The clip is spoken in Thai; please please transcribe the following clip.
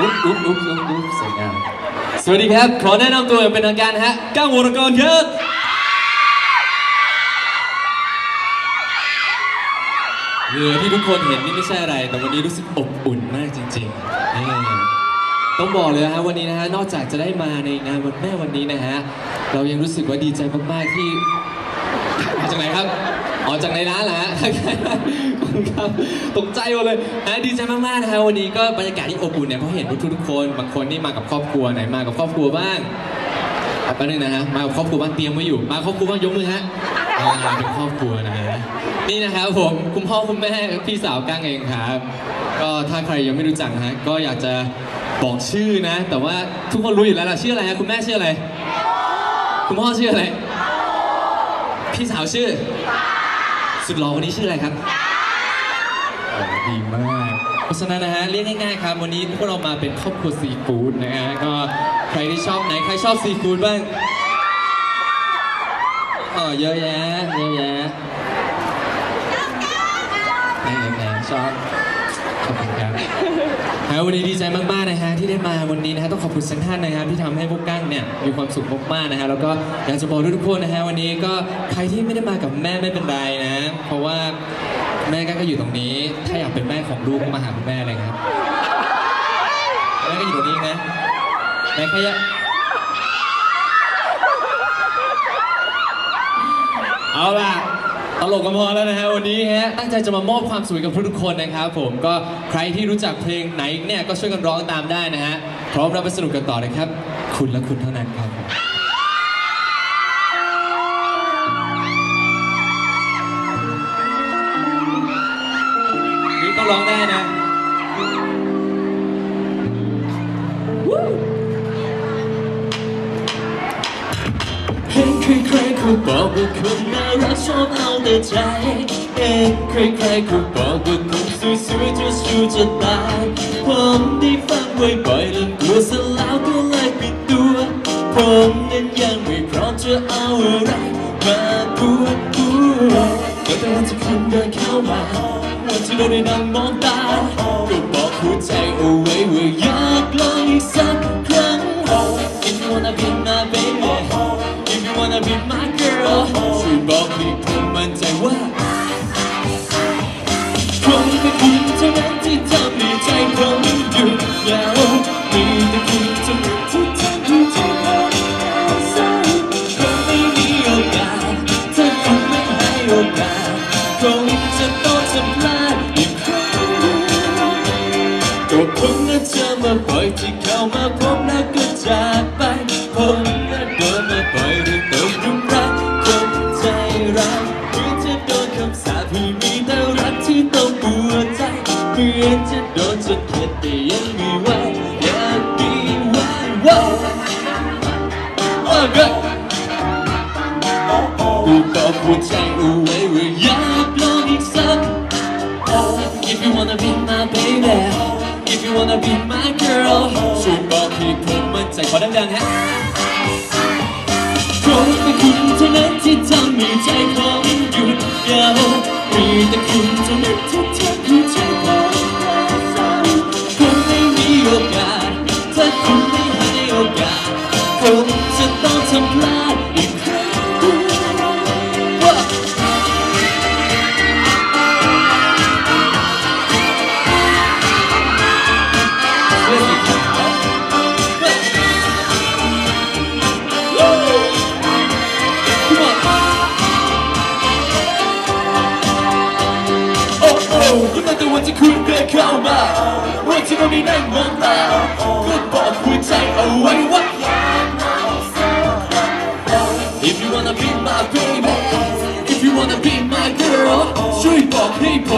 อุ๊บอุ๊บอุ๊บอุ๊บอุ๊บสวยงามสวัสดีครับ ขอแนะนำตัวอย่างเป็นทางการฮะก้างวรกรครับเหงื่อที่ทุกคนเห็นนี่ไม่ใช่อะไร แต่วันนี้รู้สึกอบอุ่นมากจริงๆนี่ต้องบอกเลยนะฮะวันนี้นะฮะ นอกจากจะได้มาในงานวันแม่วันนี้นะฮะ เรายังรู้สึกว่าดีใจมากๆที่มาจากไหนครับอ๋อจากในร้านเหรอฮะ คุณครับตกใจหมดเลยนะดีใจมากๆนะฮะวันนี้ก็บรรยากาศที่อบอุ่นเนี่ยเพราะเห็นทุกทุกๆคน บางคนนี่มากับครอบครัวไหนมากับครอบครัวบ้างอาแป๊บนึงนะฮะมากับครอบครัวบ้างเตรียมไว้อยู่ มาครอบครัวบ้างยกมือฮะอ่าเป็นครอบครัวนะฮะนี่นะครับผมคุณพ่อคุณแม่พี่สาวก้างเองครับ ก็ถ้าใครยังไม่รู้จักนะฮะก็อยากจะบอกชื่อนะ แต่ว่าทุกคนรู้อยู่แล้วล่ะชื่ออะไรฮะคุณแม่ชื่ออะไร คุณพ่อชื่ออะไร พี่สาวชื่อ สุดหล่อคนนี้ชื่ออะไรครับ ดีมาก เพราะฉะนั้นนะฮะเรียกง่ายๆครับ วันนี้พวกเรามาเป็นครอบครัวซีฟู้ดนะฮะก็ใครที่ชอบไหนใครชอบซีฟู้ดบ้างอ๋อเยอะแยะเยอะแยะไหนไหนชอบขอบคุณครับฮะวันนี้ดีใจมากๆนะฮะที่ได้มาวันนี้นะฮะต้องขอบคุณสังท่านนะฮะที่ทำให้พวกกั้งเนี่ยมีความสุขมากๆนะฮะแล้วก็อยากจะบอกทุกๆคนนะฮะวันนี้ก็ใครที่ไม่ได้มากับแม่ไม่เป็นไรนะ เพราะว่า แม่กั้งก็อยู่ตรงนี้ ถ้าอยากเป็นแม่ของลูกก็มาหาคุณแม่เลยครับ แม่ก็อยู่ตรงนี้นะ แม่แค่อยากเอาล่ะ ตลกกันพอแล้วนะฮะวันนี้ฮะ ตั้งใจจะมามอบความสุขกับทุกๆคนนะครับผม ก็ใครที่รู้จักเพลงไหนเนี่ยก็ช่วยกันร้องตามได้นะฮะ พร้อมรับไปสนุกกันต่อนะครับ คุณและคุณเท่านั้นครับ ร้องได้นะเห็นใครๆเขาบอกว่าคนน่ารักชอบเอาแต่ใจเห็นใครๆเขาบอกว่าคนสวยๆจะชูจะตายผมได้ฟังบ่อยๆเรื่องกลัวซะแล้วก็เลยปิดตัวผมนั้นยังไม่พร้อมจะเอาอะไรมาปวดหัวก็แต่วันที่คุณเดินเข้ามา วันที่เราได้นั่งมองตาก็บอกหัวใจเอาไว้ว่าอยากลองอีกสักครั้ง If you wanna be my baby If you wanna be my girl ช่วยบอกให้ผมมั่นใจว่าคง ที่เข้ามาพบแล้วก็จากไปผมน่ะโดนมาบ่อยเรื่องตกหลุมรักคนใจร้ายเหมือนจะโดนคำสาปให้มีแต่รักที่ต้องปวดใจเหมือนจะโดนจนเข็ดแต่ยังม่ไหวอยากมีไหวว้าวว้าวกูบอกหัวใจเอาไว้ว่าอยากลองอีกสัก If you wanna be my baby If you wanna be my girl ช่วยบอกให้ผมมั่นใจขอดังๆฮะคงเป็นคุณเท่านั้นที่ทำให้ใจผมหยุดยาวมีแต่คุณเท่านั้นที่ทำให้ใจผมเศร้าคงไม่มีโอกาสถ้าคุณไม่ให้โอกาสคง นั่งมองตาก็บอกหัวใจเอาไว้ว่า If you wanna be my baby If you wanna be my girl ช่วยบอกให้ผ